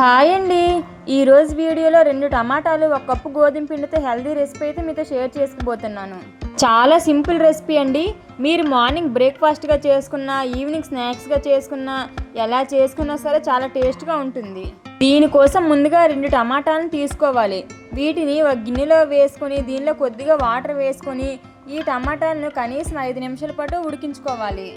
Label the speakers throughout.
Speaker 1: Hi అండి. ఈరోజు వీడియోలో రెండు టమాటాలు ఒక కప్పు గోధుమ పిండితో హెల్దీ రెసిపీ అయితే మీతో షేర్ చేసుకుపోతున్నాను. చాలా సింపుల్ రెసిపీ అండి. మీరు మార్నింగ్ బ్రేక్ఫాస్ట్గా చేసుకున్న ఈవినింగ్ స్నాక్స్గా చేసుకున్నా ఎలా చేసుకున్నా సరే చాలా టేస్ట్గా ఉంటుంది. దీనికోసం ముందుగా రెండు టమాటాలను తీసుకోవాలి. వీటిని ఒక గిన్నెలో వేసుకొని దీనిలో కొద్దిగా వాటర్ వేసుకొని ఈ టమాటాలను కనీసం ఐదు నిమిషాల పాటు ఉడికించుకోవాలి.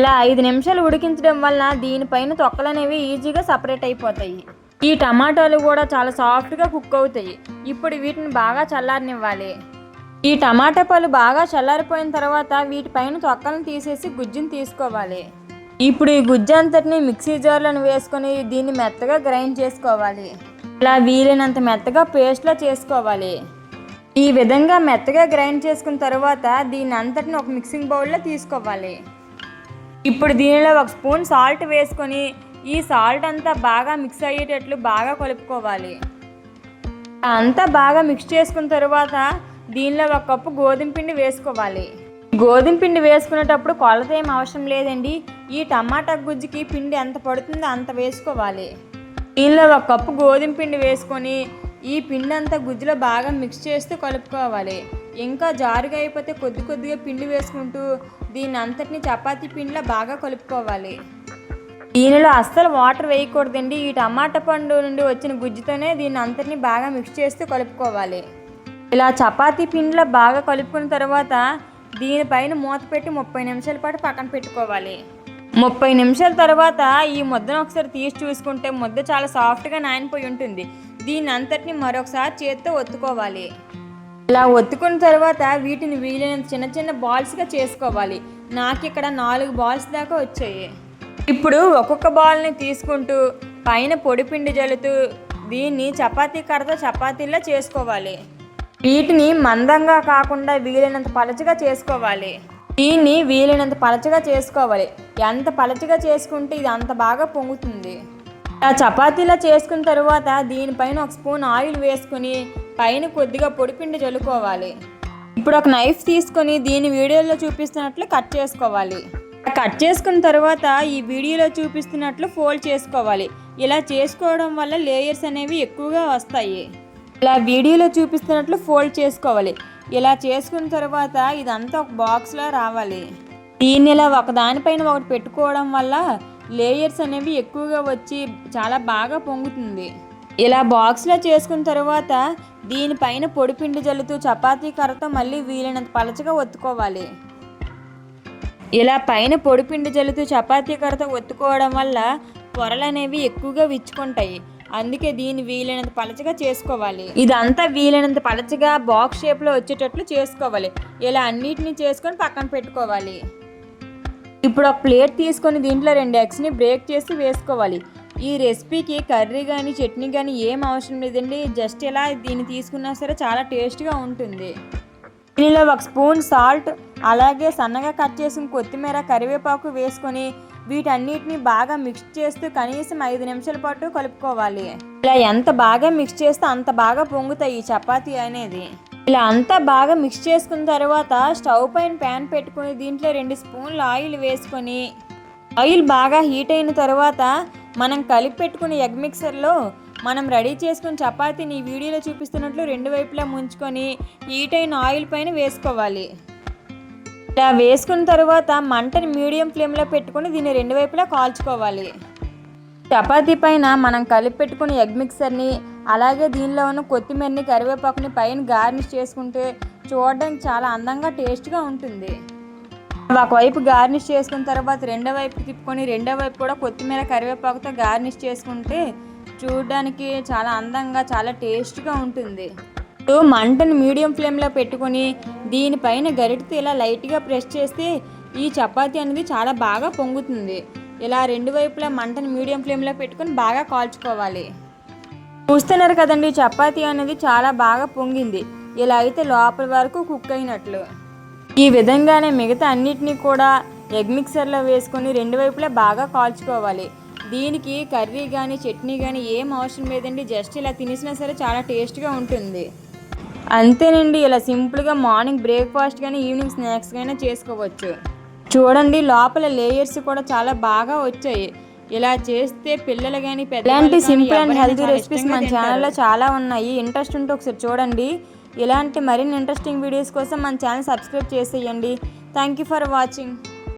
Speaker 1: ఇలా ఐదు నిమిషాలు ఉడికించడం వల్ల దీనిపైన తొక్కలు అనేవి ఈజీగా సపరేట్ అయిపోతాయి. ఈ టమాటాలు కూడా చాలా సాఫ్ట్గా కుక్ అవుతాయి. ఇప్పుడు వీటిని బాగా చల్లారనివ్వాలి. ఈ టమాటా పళ్ళు బాగా చల్లారిపోయిన తర్వాత వీటిపైన తొక్కలను తీసేసి గుజ్జుని తీసుకోవాలి. ఇప్పుడు ఈ గుజ్జు అంతటిని మిక్సీ జార్లను వేసుకొని దీన్ని మెత్తగా గ్రైండ్ చేసుకోవాలి. ఇలా వీలైనంత మెత్తగా పేస్ట్లా చేసుకోవాలి. ఈ విధంగా మెత్తగా గ్రైండ్ చేసుకున్న తర్వాత దీన్ని అంతటిని ఒక మిక్సింగ్ బౌల్లో తీసుకోవాలి. ఇప్పుడు దీనిలో ఒక స్పూన్ సాల్ట్ వేసుకొని ఈ సాల్ట్ అంతా బాగా మిక్స్ అయ్యేటట్లు బాగా కలుపుకోవాలి. అంతా బాగా మిక్స్ చేసుకున్న తర్వాత దీనిలో ఒక కప్పు గోధుమ పిండి వేసుకోవాలి. గోధుమ పిండి వేసుకునేటప్పుడు కొలత ఏం అవసరం లేదండి. ఈ టమాటా గుజ్జుకి పిండి ఎంత పడుతుందో అంత వేసుకోవాలి. దీనిలో ఒక కప్పు గోధుమ పిండి వేసుకొని ఈ పిండి అంతా గుజ్జులో బాగా మిక్స్ చేస్తూ కలుపుకోవాలి. ఇంకా జారుగా అయిపోతే కొద్ది కొద్దిగా పిండి వేసుకుంటూ దీన్ని అంతటిని చపాతీ పిండిలో బాగా కలుపుకోవాలి. దీనిలో అస్సలు వాటర్ వేయకూడదండి. ఈ టమాటా పండు నుండి వచ్చిన గుజ్జుతోనే దీన్ని అంతటిని బాగా మిక్స్ చేస్తూ కలుపుకోవాలి. ఇలా చపాతీ పిండిలో బాగా కలుపుకున్న తర్వాత దీనిపైన మూత పెట్టి ముప్పై నిమిషాల పాటు పక్కన పెట్టుకోవాలి. ముప్పై నిమిషాల తర్వాత ఈ ముద్దను ఒకసారి తీసి చూసుకుంటే ముద్ద చాలా సాఫ్ట్గా నానిపోయి ఉంటుంది. దీన్ని అంతటిని మరొకసారి చేత్తో ఒత్తుకోవాలి. ఇలా ఒత్తుకున్న తర్వాత వీటిని వీలైనంత చిన్న చిన్న బాల్స్గా చేసుకోవాలి. నాకు ఇక్కడ నాలుగు బాల్స్ దాకా వచ్చాయి. ఇప్పుడు ఒక్కొక్క బాల్ని తీసుకుంటూ పైన పొడిపిండి జల్లుతూ దీన్ని చపాతీ కర్రతో చపాతీలా చేసుకోవాలి. వీటిని మందంగా కాకుండా వీలైనంత పలచగా చేసుకోవాలి. దీన్ని వీలైనంత పలచగా చేసుకోవాలి. ఎంత పలచగా చేసుకుంటే ఇది అంత బాగా పొంగుతుంది. ఆ చపాతీలా చేసుకున్న తర్వాత దీనిపైన ఒక స్పూన్ ఆయిల్ వేసుకుని పైన కొద్దిగా పొడిపిండి జల్లుకోవాలి. ఇప్పుడు ఒక నైఫ్ తీసుకొని దీని వీడియోలో చూపిస్తున్నట్లు కట్ చేసుకోవాలి. కట్ చేసుకున్న తర్వాత ఈ వీడియోలో చూపిస్తున్నట్లు ఫోల్డ్ చేసుకోవాలి. ఇలా చేసుకోవడం వల్ల లేయర్స్ అనేవి ఎక్కువగా వస్తాయి. ఇలా వీడియోలో చూపిస్తున్నట్లు ఫోల్డ్ చేసుకోవాలి. ఇలా చేసుకున్న తర్వాత ఇదంతా ఒక బాక్స్లో రావాలి. దీన్ని ఇలా ఒకదానిపైన ఒకటి పెట్టుకోవడం వల్ల లేయర్స్ అనేవి ఎక్కువగా వచ్చి చాలా బాగా పొంగుతుంది. ఇలా బాక్స్లో చేసుకున్న తర్వాత దీనిపైన పొడిపిండి జల్లుతూ చపాతీ కర్రతో మళ్ళీ వీలైనంత పలచగా ఒత్తుకోవాలి. ఇలా పైన పొడిపిండి జల్లుతూ చపాతీ కర్రతో ఒత్తుకోవడం వల్ల పొరలు అనేవి ఎక్కువగా విచ్చుకుంటాయి. అందుకే దీన్ని వీలైనంత పలచగా చేసుకోవాలి. ఇదంతా వీలైనంత పలచగా బాక్స్ షేప్లో వచ్చేటట్లు చేసుకోవాలి. ఇలా అన్నిటినీ చేసుకొని పక్కన పెట్టుకోవాలి. ఇప్పుడు ఒక ప్లేట్ తీసుకొని దీంట్లో రెండు ఎగ్స్ని బ్రేక్ చేసి వేసుకోవాలి. ఈ రెసిపీకి కర్రీ కానీ చట్నీ కానీ ఏం అవసరం లేదండి. జస్ట్ ఇలా దీన్ని తీసుకున్నా సరే చాలా టేస్ట్గా ఉంటుంది. దీనిలో ఒక స్పూన్ సాల్ట్ అలాగే సన్నగా కట్ చేసిన కొత్తిమీర కరివేపాకు వేసుకొని వీటన్నిటిని బాగా మిక్స్ చేస్తూ కనీసం ఐదు నిమిషాల పాటు కలుపుకోవాలి. ఇలా ఎంత బాగా మిక్స్ చేస్తే అంత బాగా పొంగుతాయి ఈ చపాతీ అనేది. ఇలా అంతా బాగా మిక్స్ చేసుకున్న తర్వాత స్టవ్ పైన ప్యాన్ పెట్టుకొని దీంట్లో రెండు స్పూన్లు ఆయిల్ వేసుకొని ఆయిల్ బాగా హీట్ అయిన తర్వాత మనం కలిపి పెట్టుకున్న ఎగ్ మిక్సర్లో మనం రెడీ చేసుకున్న చపాతీని వీడియోలో చూపిస్తున్నట్లు రెండు వైపులా ముంచుకొని హీట్ అయిన ఆయిల్ పైన వేసుకోవాలి. ఇలా వేసుకున్న తర్వాత మంటని మీడియం ఫ్లేమ్లో పెట్టుకొని దీన్ని రెండు వైపులా కాల్చుకోవాలి. చపాతీ పైన మనం కలిపి పెట్టుకున్న ఎగ్ మిక్సర్ని అలాగే దీనిలో ఉన్న కొత్తిమీరని కరివేపాకుని పైన గార్నిష్ చేసుకుంటే చూడడానికి చాలా అందంగా టేస్ట్గా ఉంటుంది. ఒకవైపు గార్నిష్ చేసుకున్న తర్వాత రెండో వైపు తిప్పుకొని రెండో వైపు కూడా కొత్తిమీర కరివేపాకుతో గార్నిష్ చేసుకుంటే చూడడానికి చాలా అందంగా చాలా టేస్ట్గా ఉంటుంది. ఇప్పుడు మంటను మీడియం ఫ్లేమ్లో పెట్టుకొని దీనిపైన గరిటతో ఇలా లైట్గా ప్రెస్ చేస్తే ఈ చపాతీ అనేది చాలా బాగా పొంగుతుంది. ఇలా రెండు వైపులా మంటను మీడియం ఫ్లేమ్లో పెట్టుకొని బాగా కాల్చుకోవాలి. చూస్తున్నారు కదండి చపాతీ అనేది చాలా బాగా పొంగింది. ఇలా అయితే లోపల వరకు కుక్ అయినట్లు. ఈ విధంగానే మిగతా అన్నిటినీ కూడా ఎగ్ మిక్సర్లో వేసుకొని రెండు వైపులా బాగా కాల్చుకోవాలి. దీనికి కర్రీ కానీ చట్నీ కానీ ఏం అవసరం లేదండి. జస్ట్ ఇలా తినేసినా సరే చాలా టేస్ట్గా ఉంటుంది. అంతేనండి ఇలా సింపుల్గా మార్నింగ్ బ్రేక్ఫాస్ట్ కానీ ఈవినింగ్ స్నాక్స్ కానీ చేసుకోవచ్చు. చూడండి లోపల లేయర్స్ కూడా చాలా బాగా వచ్చాయి. ఇలా చేస్తే పిల్లలు కానీ పెద్ద ఇలాంటి సింపుల్ అండ్ హెల్తీ రెసిపీస్ మన ఛానల్లో చాలా ఉన్నాయి. ఇంట్రెస్ట్ ఉంటే ఒకసారి చూడండి. ఇలాంటి మరిన్ని ఇంట్రెస్టింగ్ వీడియోస్ కోసం మన ఛానల్ సబ్స్క్రైబ్ చేసేయండి. Thank you for watching.